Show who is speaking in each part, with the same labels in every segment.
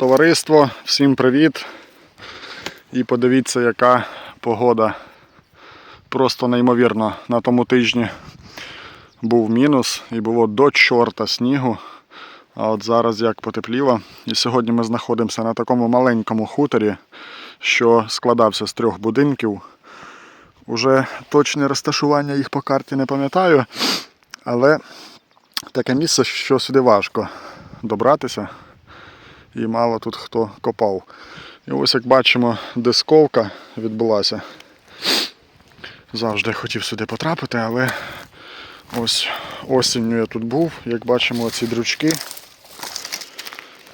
Speaker 1: Товариство, всім привіт. І подивіться, яка погода. Просто неймовірно. На тому тижні був мінус і було до чорта снігу. А от зараз як потепліло. І сьогодні ми знаходимося на такому маленькому хуторі, що складався з трьох будинків. Уже точне розташування їх по карті не пам'ятаю, але таке місце, що сюди важко добратися. І мало тут хто копав. І ось як бачимо, дисковка відбулася. Завжди хотів сюди потрапити, але ось осінню я тут був. Як бачимо, ці дрючки.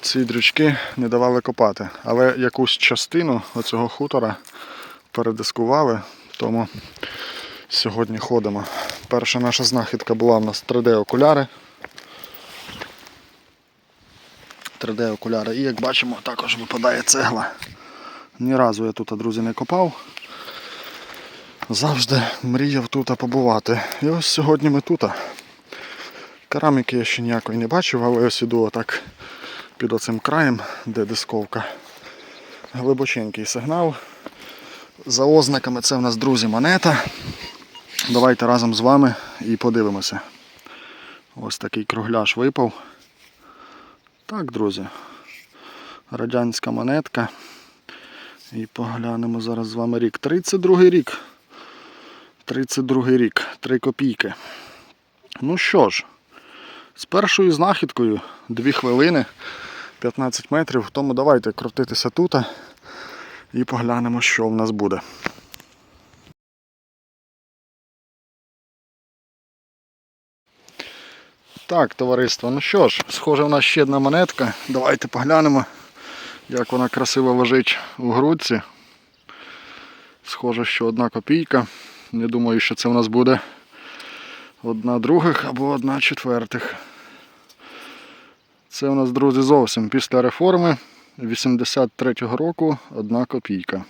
Speaker 1: Ці дрючки не давали копати. Але якусь частину оцього хутора передискували, тому сьогодні ходимо. Перша наша знахідка була в нас 3D-окуляри. 3D-окуляри. І як бачимо, також випадає цегла. Ні разу я тут, друзі, не копав. Завжди мріяв тут побувати. І ось сьогодні ми тут. Кераміки я ще ніякої не бачив, але ось іду отак під оцим краєм, де дисковка. Глибоченький сигнал. За ознаками це в нас, друзі, монета. Давайте разом з вами і подивимося. Ось такий кругляш випав. Так, друзі. Радянська монетка. І поглянемо зараз з вами рік. 32 рік. 32 рік. 3 копійки. Ну що ж, з першою знахідкою 2 хвилини, 15 метрів. Тому давайте крутитися тут і поглянемо, що в нас буде. Так, товариство, ну що ж, схоже, в нас ще одна монетка. Давайте поглянемо, як вона красиво лежить у грудці. Схоже, що одна копійка. Не думаю, що це в нас буде одна других або одна четвертих. Це у нас, друзі, зовсім після реформи 83-го року одна копійка.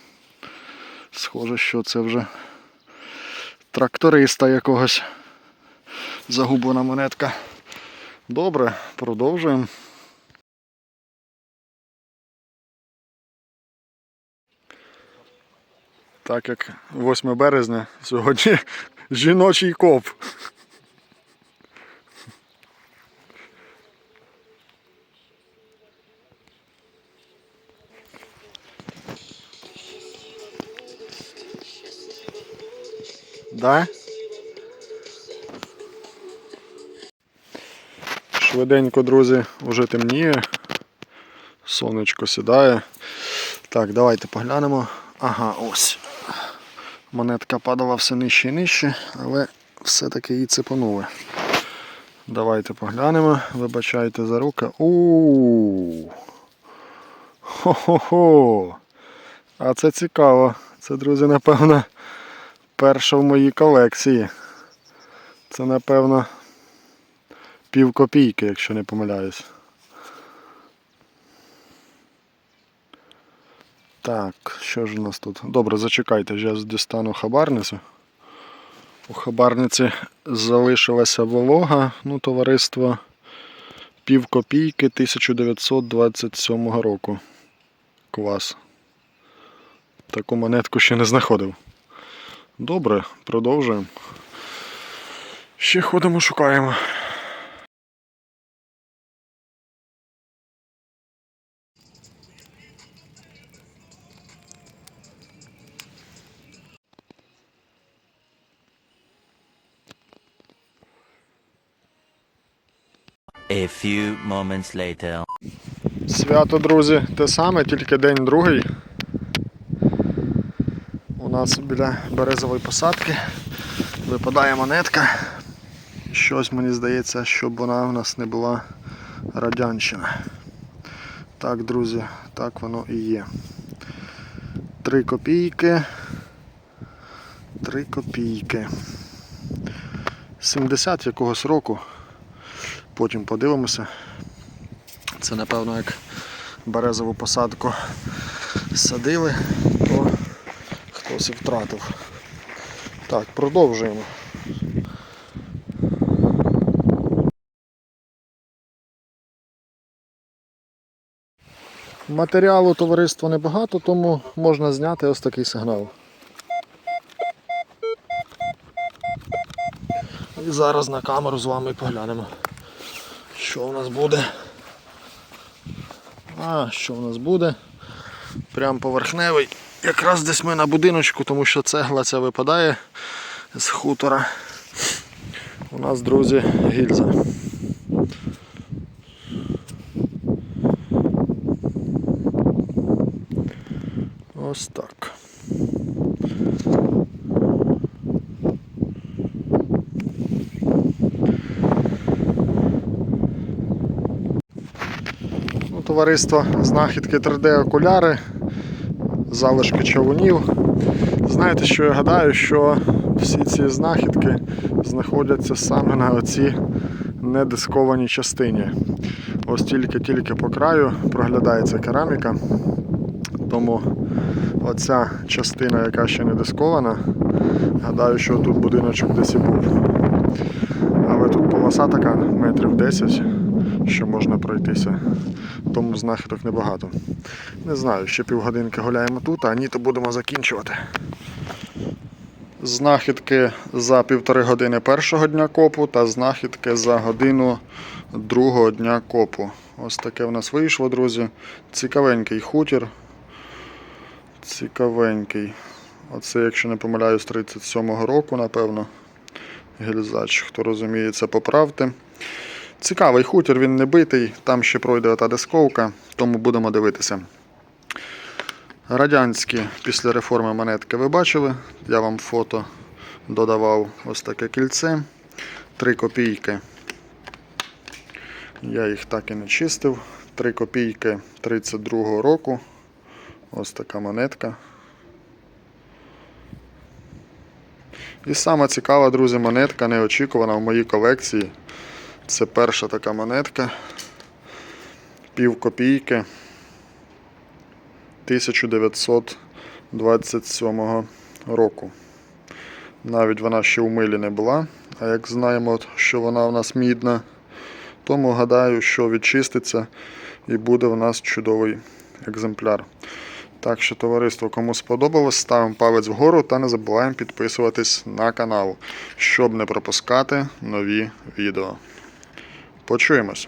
Speaker 1: Схоже, що це вже тракториста якогось загублена монетка. Добре, продовжуємо. Так як 8 березня, сьогодні жіночий коп. Да? Швиденько, друзі, вже темніє. Сонечко сідає. Так, давайте поглянемо. Ага, ось. Монетка падала все нижче і нижче, але все-таки її цепанули. Давайте поглянемо. Вибачайте за руки. у Хо-хо-хо! А це цікаво. Це, друзі, напевно, перша в моїй колекції. Це, напевно, пів копійки, якщо не помиляюсь. Так, що ж у нас тут? Добре, зачекайте, я дістану хабарницю. У хабарниці залишилася волога, ну, товариство пів копійки 1927 року. Клас. Таку монетку ще не знаходив. Добре, продовжуємо. Ще ходимо, шукаємо.
Speaker 2: A few moments later.
Speaker 1: Свято, друзі, те саме, тільки день другий. У нас біля березової посадки випадає монетка. Щось мені здається, щоб вона у нас не була радянщина. Так, друзі, так воно і є. Три копійки. Три копійки. 70 якогось року. Потім подивимося. Це напевно як березову посадку садили, то хтось і втратив. Так, продовжуємо. Матеріалу товариства небагато, тому можна зняти ось такий сигнал. І зараз на камеру з вами поглянемо, що у нас буде. А, що у нас буде? Прям поверхневий. Якраз десь ми на будиночку, тому що цегла ця випадає з хутора. У нас, друзі, гільза. Ось так. Товариство знахідки 3D окуляри, залишки човунів. Знаєте, що я гадаю, що всі ці знахідки знаходяться саме на оцій недискованій частині. Ось тільки-тільки по краю проглядається кераміка. Тому оця частина, яка ще не дискована, гадаю, що тут будиночок десь і був. Але тут полоса така метрів 10, що можна пройтися. Тому знахідок небагато. Не знаю, ще півгодинки гуляємо тут, а ні, то будемо закінчувати. Знахідки за півтори години першого дня копу та знахідки за годину другого дня копу. Ось таке в нас вийшло, друзі. Цікавенький хутір. Цікавенький. Оце, якщо не помиляюсь, 37-го року, напевно. Гільзач, хто розуміє, це поправте. Цікавий хутір, він не битий, там ще пройде ота дисковка, тому будемо дивитися. Радянські після реформи монетки ви бачили. Я вам фото додавав ось таке кільце. 3 копійки. Я їх так і не чистив. 3 копійки 32-го року. Ось така монетка. І сама цікава, друзі, монетка неочікувана в моїй колекції. Це перша така монетка. Пів копійки 1927 року. Навіть вона ще у милі не була, а як знаємо, що вона у нас мідна, тому гадаю, що відчиститься і буде в нас чудовий екземпляр. Так що, товариство, кому сподобалось, ставимо палець вгору та не забуваємо підписуватись на канал, щоб не пропускати нові відео. Почуємось!